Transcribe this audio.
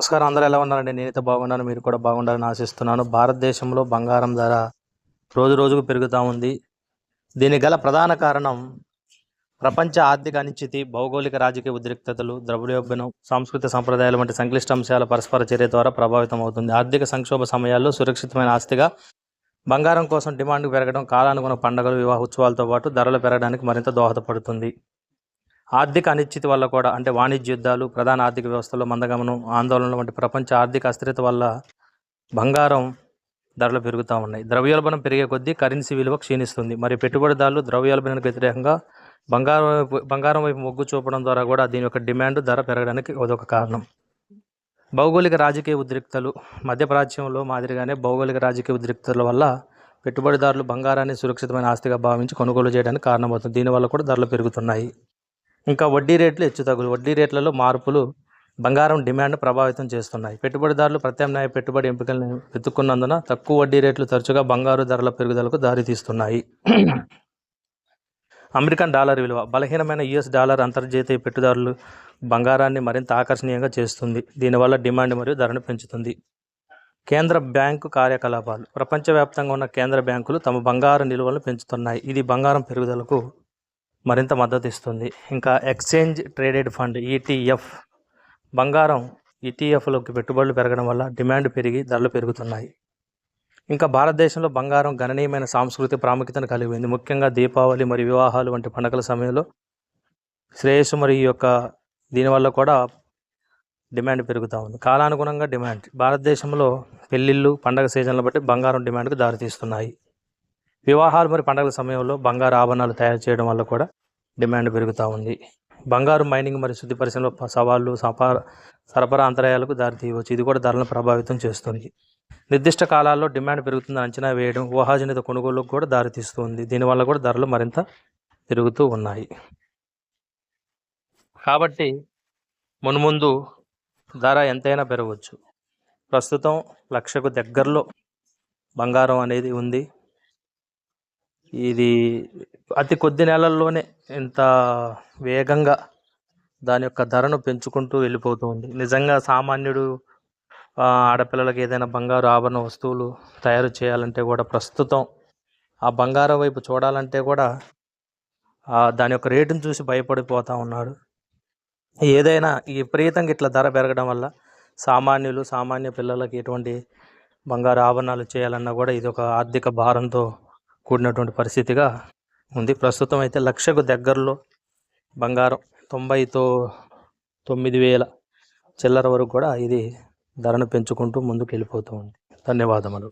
నమస్కారం. అందరూ ఎలా ఉన్నారండి? నేనైతే బాగున్నాను. మీరు కూడా బాగుండాలని ఆశిస్తున్నాను. భారతదేశంలో బంగారం ధర రోజు రోజుకు పెరుగుతూ ఉంది. దీనికి గల ప్రధాన కారణం ప్రపంచ ఆర్థిక అనిశ్చితి భౌగోళిక రాజకీయ ఉద్రిక్తతలు ద్రవ్యోభ్యనం సాంస్కృతిక సంప్రదాయాలు వంటి సంక్లిష్ట అంశాల పరస్పర చర్య ద్వారా ప్రభావితం అవుతుంది. ఆర్థిక సంక్షోభ సమయాల్లో సురక్షితమైన ఆస్తిగా బంగారం కోసం డిమాండ్ పెరగడం కాలానుగుణ పండుగలు వివాహ ఉత్సవాలతో పాటు ధరలు పెరగడానికి మరింత దోహదపడుతుంది. ఆర్థిక అనిశ్చితి వల్ల కూడా అంటే వాణిజ్య యుద్ధాలు ప్రధాన ఆర్థిక వ్యవస్థలో మందగమనం ఆందోళనలు వంటి ప్రపంచ ఆర్థిక అస్థిరత వల్ల బంగారం ధరలు పెరుగుతూ ఉన్నాయి. ద్రవ్యోల్బణం పెరిగే కొద్దీ కరెన్సీ విలువ క్షీణిస్తుంది. మరి పెట్టుబడిదారులు ద్రవ్యోల్బణానికి వ్యతిరేకంగా బంగారం బంగారం వైపు మొగ్గు చూపడం ద్వారా కూడా దీని యొక్క డిమాండ్ ధర పెరగడానికి అదొక కారణం. భౌగోళిక రాజకీయ ఉద్రిక్తలు మధ్యప్రాచ్యంలో మాదిరిగానే భౌగోళిక రాజకీయ ఉద్రిక్తల వల్ల పెట్టుబడిదారులు బంగారాన్ని సురక్షితమైన ఆస్తిగా భావించి కొనుగోలు చేయడానికి కారణమవుతుంది. దీనివల్ల కూడా ధరలు పెరుగుతున్నాయి. ఇంకా వడ్డీ రేట్లు హెచ్చుతగ్గులు వడ్డీ రేట్లలో మార్పులు బంగారం డిమాండ్ ప్రభావితం చేస్తున్నాయి. పెట్టుబడిదారులు ప్రత్యామ్నాయ పెట్టుబడి ఎంపికలను వెతుక్కున్నందున తక్కువ వడ్డీ రేట్లు తరచుగా బంగారు ధరల పెరుగుదలకు దారితీస్తున్నాయి. అమెరికన్ డాలర్ విలువ. బలహీనమైన యుఎస్ డాలర్ అంతర్జాతీయ పెట్టుదారులు బంగారాన్ని మరింత ఆకర్షణీయంగా చేస్తుంది. దీనివల్ల డిమాండ్ మరియు ధరను పెంచుతుంది. కేంద్ర బ్యాంకు కార్యకలాపాలు. ప్రపంచవ్యాప్తంగా ఉన్న కేంద్ర బ్యాంకులు తమ బంగారు నిల్వలను పెంచుతున్నాయి. ఇది బంగారం పెరుగుదలకు మరింత మద్దతు ఇస్తుంది ఇంకా ఎక్స్చేంజ్ ట్రేడెడ్ ఫండ్ ఈటీఎఫ్ బంగారం ఈటీఎఫ్లోకి పెట్టుబడులు పెరగడం వల్ల డిమాండ్ పెరిగి ధరలు పెరుగుతున్నాయి. ఇంకా భారతదేశంలో బంగారం గణనీయమైన సాంస్కృతిక ప్రాముఖ్యతను కలిగి ఉంది. ముఖ్యంగా దీపావళి మరియు వివాహాలు వంటి పండుగల సమయంలో శ్రేయస్సు మరియు ఈ యొక్క దీనివల్ల కూడా డిమాండ్ పెరుగుతూ ఉంది. కాలానుగుణంగా డిమాండ్. భారతదేశంలో పెళ్ళిళ్ళు పండగ సీజన్ల బట్టి బంగారం డిమాండ్కు దారితీస్తున్నాయి. వివాహాలు మరియు పండుగల సమయంలో బంగారు ఆభరణాలు తయారు చేయడం వల్ల కూడా డిమాండ్ పెరుగుతూ ఉంది. బంగారు మైనింగ్ మరియు శుద్ధి పరిశ్రమలో సవాళ్ళు సవాళ్ళు సరఫరా అంతరాయాలకు దారితీయవచ్చు. ఇది కూడా ధరలను ప్రభావితం చేస్తుంది. నిర్దిష్ట కాలాల్లో డిమాండ్ పెరుగుతుందని అంచనా వేయడం ఊహాజనిత కొనుగోలుకు కూడా దారితీస్తుంది. దీనివల్ల కూడా ధరలు మరింత పెరుగుతూ ఉన్నాయి. కాబట్టి మున్ముందు ధర ఎంతైనా పెరగవచ్చు. ప్రస్తుతం లక్షకు దగ్గరలో బంగారం అనేది ఉంది. ఇది అతి కొద్ది నెలల్లోనే ఇంత వేగంగా దాని యొక్క ధరను పెంచుకుంటూ వెళ్ళిపోతూ ఉంది నిజంగా సామాన్యుడు ఆడపిల్లలకి ఏదైనా బంగారు ఆభరణ వస్తువులు తయారు చేయాలంటే కూడా ప్రస్తుతం ఆ బంగారం వైపు చూడాలంటే కూడా దాని యొక్క రేటును చూసి భయపడిపోతూ ఉన్నాడు. ఏదైనా ఈ విపరీతంగా ఇట్లా ధర పెరగడం వల్ల సామాన్యులు సామాన్య పిల్లలకి ఎటువంటి బంగారు ఆభరణాలు చేయాలన్నా కూడా ఇది ఒక ఆర్థిక భారంతో కూడినటువంటి పరిస్థితిగా ఉంది. ప్రస్తుతం అయితే లక్షకు దగ్గరలో బంగారం తొంభైతో తొమ్మిది వేల చిల్లర వరకు కూడా ఇది ధరను పెంచుకుంటూ ముందుకు వెళ్ళిపోతూ ఉంది. ధన్యవాదములు.